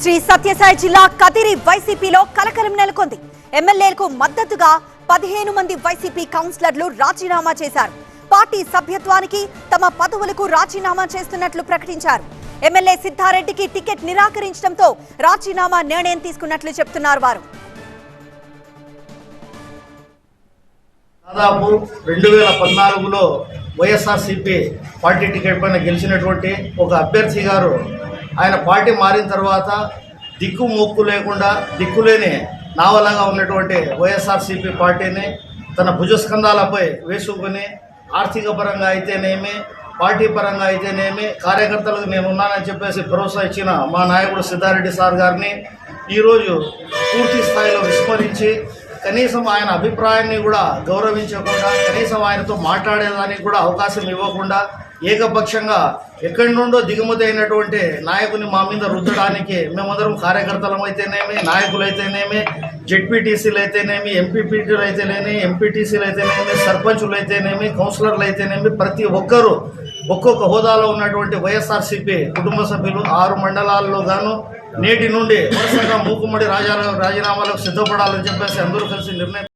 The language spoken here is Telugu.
శ్రీ సత్యసాయి జిల్లా కదిరి వైసీపీలో కలకలం నెలకొంది. ఎమ్మెల్యేలకు మద్దతుగా పదిహేను మంది వైసీపీ కౌన్సిలర్లు రాజీనామా చేశారు. పార్టీ సభ్యత్వానికి తమ పదవులకు రాజీనామా చేస్తున్నట్లు ప్రకటించారు. ఎమ్మెల్యే సిద్ధారెడ్డికి టికెట్ నిరాకరించడంతో రాజీనామా నిర్ణయం తీసుకున్నట్లు చెప్తున్నారు వారు. దాదాపు రెండు వేల పద్నాలుగులో వైఎస్ఆర్సీపీ పార్టీ టికెట్ పైన గెలిచినటువంటి ఒక అభ్యర్థి గారు ఆయన పార్టీ మారిన తర్వాత దిక్కు మొక్కు లేకుండా దిక్కులేని నావలాగా ఉన్నటువంటి వైఎస్ఆర్సీపీ పార్టీని తన భుజస్కంధాలపై వేసుకుని ఆర్థిక పరంగా అయితేనేమి పార్టీ పరంగా అయితేనేమి కార్యకర్తలకు నేను ఉన్నానని చెప్పేసి భరోసా ఇచ్చిన మా నాయకుడు సిద్ధారెడ్డి సార్ గారిని ఈరోజు పూర్తి స్థాయిలో విస్మరించి కనీసం ఆయన అభిప్రాయాన్ని కూడా గౌరవించకుండా కనీసం ఆయనతో మాట్లాడేదానికి కూడా అవకాశం ఇవ్వకుండా ఏకపక్షంగా ఎక్కడి నుండో దిగుమతి అయినటువంటి నాయకుని మా మీద రుద్దడానికి మేమందరం కార్యకర్తలం అయితేనేమి నాయకులైతేనేమి జెడ్పీటీసీలు అయితేనేమి ఎంపీపీటీలు అయితేనేమి ఎంపీటీసీలు అయితేనేమి సర్పంచులు అయితేనేమి కౌన్సిలర్లు అయితేనేమి ప్రతి ఒక్కరూ ఒక్కొక్క హోదాలో ఉన్నటువంటి వైఎస్ఆర్సీపీ కుటుంబ సభ్యులు ఆరు మండలాల్లో గాను నేటి నుండి వరుసగా మూకుమ్మడి రాజా రాజీనామాలకు సిద్ధపడాలని చెప్పేసి అందరూ కలిసి నిర్ణయం